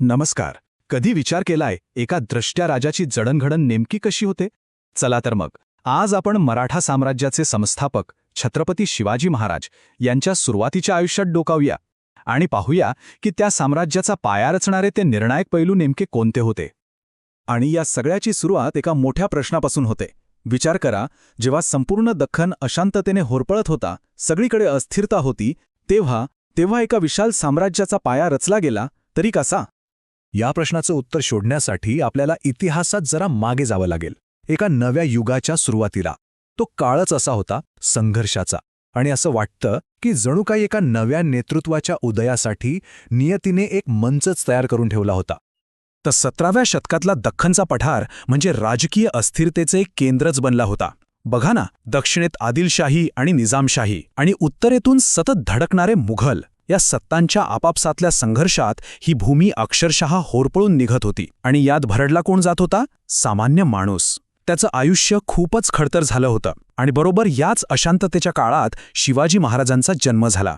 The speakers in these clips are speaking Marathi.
नमस्कार. कधी विचार केलाय एका द्रष्ट्या राजाची जडणघडण नेमकी कशी होते? चला तर मग. आज आपण मराठा साम्राज्याचे संस्थापक छत्रपती शिवाजी महाराज यांच्या सुरुवातीच्या आयुष्यात डोकावूया. आणि पाहूया की त्या साम्राज्याचा पाया रचणारे ते निर्णायक पैलू नेमके कोणते होते? आणि या सगळ्याची सुरुवात एका मोठ्या प्रश्नापासून होते. विचार करा जेव्हा संपूर्ण दख्खन अशांततेने होरपळत होता सगळीकडे अस्थिरता होती तेव्हा तेव्हा एका विशाल साम्राज्याचा पाया रचला गेला तरी कसा? या प्रश्नाचं उत्तर शोधण्यासाठी आपल्याला इतिहासात जरा मागे जावं लागेल. एका नव्या युगाच्या सुरुवातीला. तो काळच असा होता संघर्षाचा. आणि असं वाटतं की जणू काही एका नव्या नेतृत्वाच्या उदयासाठी नियतीने एक मंचच तयार करून ठेवला होता. तर सतराव्या शतकातला दख्खनचा पठार म्हणजे राजकीय अस्थिरतेचे एक केंद्रच बनला होता. बघा ना दक्षिणेत आदिलशाही आणि निजामशाही आणि उत्तरेतून सतत धडकणारे मुघल. या सत्तांच्या आपापसातल्या संघर्षात ही भूमी अक्षरशः होरपळून निघत होती. आणि यात भरडला कोण जात होता? सामान्य माणूस. त्याचं आयुष्य खूपच खडतर झालं होतं. आणि बरोबर याच अशांततेच्या काळात शिवाजी महाराजांचा जन्म झाला.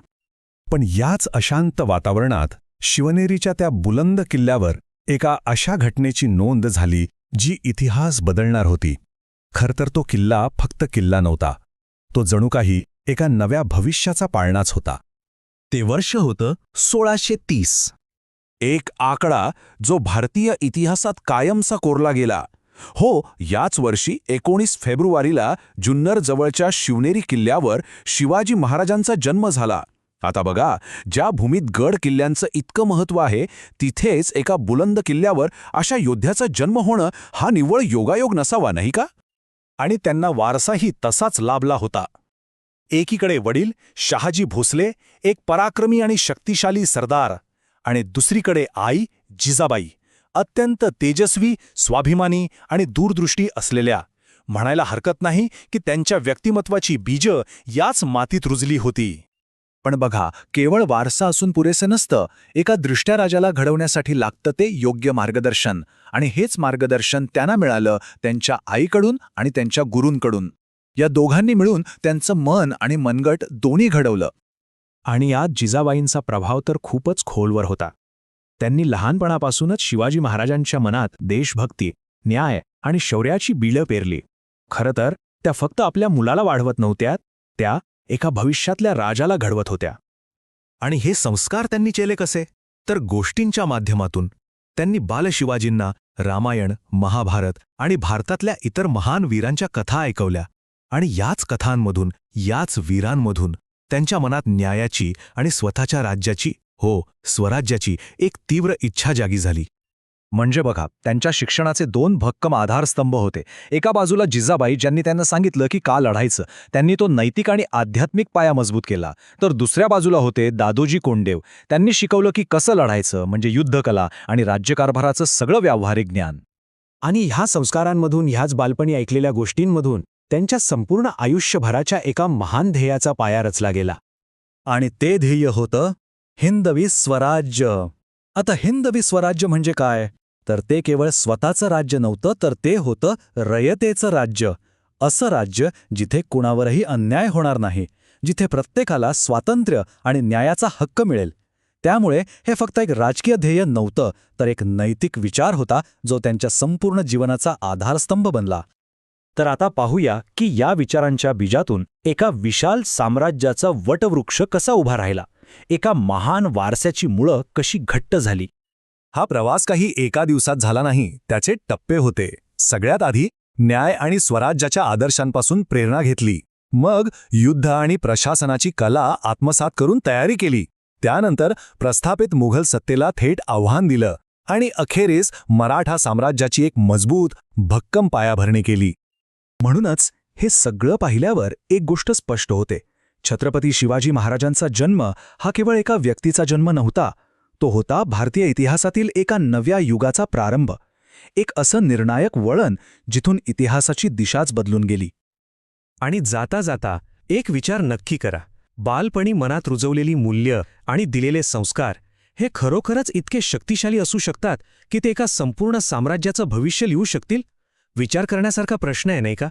पण याच अशांत वातावरणात शिवनेरीच्या त्या बुलंद किल्ल्यावर एका अशा घटनेची नोंद झाली जी इतिहास बदलणार होती. खरतर तो किल्ला फक्त किल्ला नव्हता. तो जणू काही एका नव्या भविष्याचा पाळणाच होता. ते वर्ष होतं सोळाशे तीस. एक आकडा जो भारतीय इतिहासात कायमचा कोरला गेला. हो याच वर्षी एकोणीस फेब्रुवारीला जुन्नर जवळच्या शिवनेरी किल्ल्यावर शिवाजी महाराजांचा जन्म झाला. आता बघा ज्या भूमीत गड किल्ल्यांचं इतकं महत्त्व आहे तिथेच एका बुलंद किल्ल्यावर अशा योद्ध्याचा जन्म होणं हा निव्वळ योगायोग नसावा नाही का? आणि त्यांना वारसाही तसाच लाभला होता. एकीकडे वडील शहाजी भोसले एक पराक्रमी आणि शक्तिशाली सरदार आणि दुसरीकडे आई जिजाबाई अत्यंत तेजस्वी स्वाभिमानी आणि दूरदृष्टी असलेल्या. म्हणायला हरकत नाही की त्यांच्या व्यक्तिमत्वाची बीजं याच मातीत रुजली होती. पण बघा केवळ वारसा असून पुरेसे नसतं एका दृष्ट्या राजाला घडवण्यासाठी लागतं ते योग्य मार्गदर्शन. आणि हेच मार्गदर्शन त्यांना मिळालं त्यांच्या आईकडून आणि त्यांच्या गुरूंकडून. या दोघांनी मिळून त्यांचं मन आणि मनगट दोन्ही घडवलं. आणि यात जिजाबाईंचा प्रभाव तर खूपच खोलवर होता. त्यांनी लहानपणापासूनच शिवाजी महाराजांच्या मनात देशभक्ती न्याय आणि शौर्याची बिळं पेरली. खरं तर त्या फक्त आपल्या मुलाला वाढवत नव्हत्या त्या एका भविष्यातल्या राजाला घडवत होत्या. आणि हे संस्कार त्यांनी केले कसे? तर गोष्टींच्या माध्यमातून. त्यांनी बालशिवाजींना रामायण महाभारत आणि भारतातल्या इतर महान वीरांच्या कथा ऐकवल्या. आणि याच कथांमधून याच वीरांमधून त्यांच्या मनात न्यायाची आणि स्वतःच्या राज्याची हो स्वराज्याची एक तीव्र इच्छा जागी झाली. म्हणजे बघा त्यांच्या शिक्षणाचे दोन भक्कम आधारस्तंभ होते. एका बाजूला जिजाबाई ज्यांनी त्यांना सांगितलं की का लढायचं त्यांनी तो नैतिक आणि आध्यात्मिक पाया मजबूत केला. तर दुसऱ्या बाजूला होते दादोजी कोंडेव त्यांनी शिकवलं की कसं लढायचं म्हणजे युद्धकला आणि राज्यकारभाराचं सगळं व्यावहारिक ज्ञान. आणि ह्या संस्कारांमधून ह्याच बालपणी ऐकलेल्या गोष्टींमधून त्यांच्या संपूर्ण आयुष्यभराच्या एका महान ध्येयाचा पाया रचला गेला. आणि ते ध्येय होतं हिंदवी स्वराज्य. आता हिंदवी स्वराज्य म्हणजे काय? तर ते केवळ स्वतःचं राज्य नव्हतं तर ते होतं रयतेचं राज्य. असं राज्य जिथे कुणावरही अन्याय होणार नाही जिथे प्रत्येकाला स्वातंत्र्य आणि न्यायाचा हक्क मिळेल. त्यामुळे हे फक्त एक राजकीय ध्येय नव्हतं तर एक नैतिक विचार होता जो त्यांच्या संपूर्ण जीवनाचा आधारस्तंभ बनला. तर आता पाहूया की या विचारांच्या बीजातून एका विशाल साम्राज्याचा वटवृक्ष कसा उभा राहिला. एका महान वारसाची मुळं कशी घट्ट झाली. हा प्रवास काही एका दिवसात झाला नाही त्याचे टप्पे होते. सगळ्यात आधी न्याय आणि स्वराज्याच्या आदर्शांपासून प्रेरणा घेतली. मग युद्ध आणि प्रशासनाची कला आत्मसात करून तयारी केली. त्यानंतर प्रस्थापित मुघल सत्तेला थेट आव्हान दिलं आणि अखेरीस मराठा साम्राज्याची एक मजबूत भक्कम पायाभरणी केली. म्हणूनच हे सगळं पाहिल्यावर एक गोष्ट स्पष्ट होते. छत्रपती शिवाजी महाराजांचा जन्म हा केवळ एका व्यक्तीचा जन्म नव्हता तो होता भारतीय इतिहासातील एका नव्या युगाचा प्रारंभ. एक असं निर्णायक वळण जिथून इतिहासाची दिशाच बदलून गेली. आणि जाता जाता एक विचार नक्की करा. बालपणी मनात रुजवलेली मूल्य आणि दिलेले संस्कार हे खरोखरच इतके शक्तिशाली असू शकतात की ते एका संपूर्ण साम्राज्याचं भविष्य लिहू शकतील? विचार करण्यासारखा प्रश्न आहे नाही का?